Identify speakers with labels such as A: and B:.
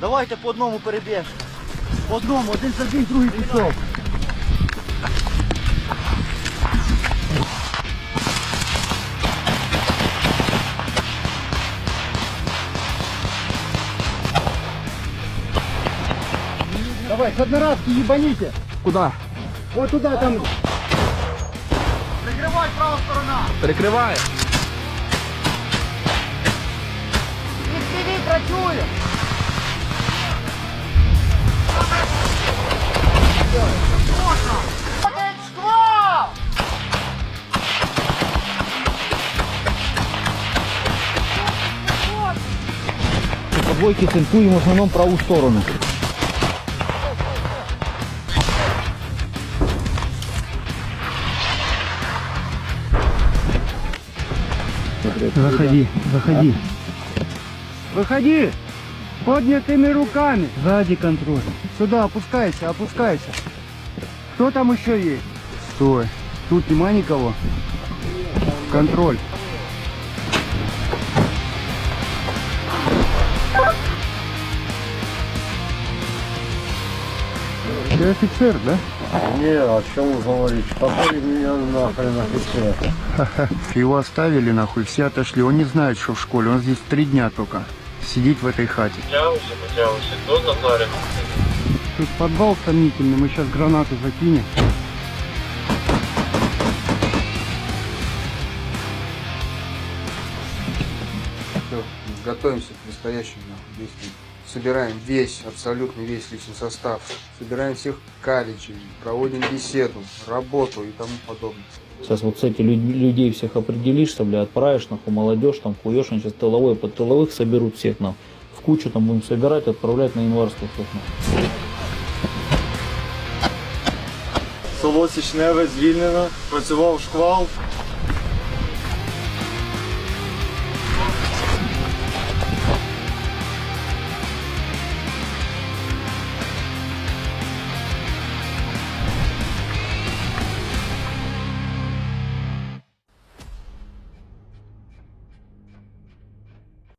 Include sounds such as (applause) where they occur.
A: Давайте по одному перебіжемо. По одному, один забіг, другий пішов. Давай, с одноразки ебаните.
B: Куда?
A: Вот туда там. Прикрывай правая сторона.
B: Перекриває.
A: І сиди, працює. По двойке цинкуем в основном правую сторону.
C: Заходи, заходи. Выходи! Поднятыми руками. Сзади контроль. Сюда опускайся, опускайся. Кто там еще есть? Стой. Тут нема никого. Контроль. Ты офицер, да?
D: Не, о чем вы говорите? Какой меня нахрен офицер? (laughs)
C: Его оставили нахуй, все отошли. Он не знает, что в школе. Он здесь три дня только. Сидит в этой хате. Тут подвал сомнительный, мы сейчас гранату закинем.
B: Все, готовимся к предстоящим действиям. Собираем весь, абсолютно весь личный состав. Собираем всех колледжей, проводим беседу, работу и тому подобное.
E: Сейчас вот с этих люд- людей всех определишься, бля, отправишь нахуй молодежь, там хуешь, они сейчас тыловой под тыловых соберут всех нам. В кучу там будем собирать, отправлять на январскую всех нахуй.
D: Село Січневе звільнено, працював шквал,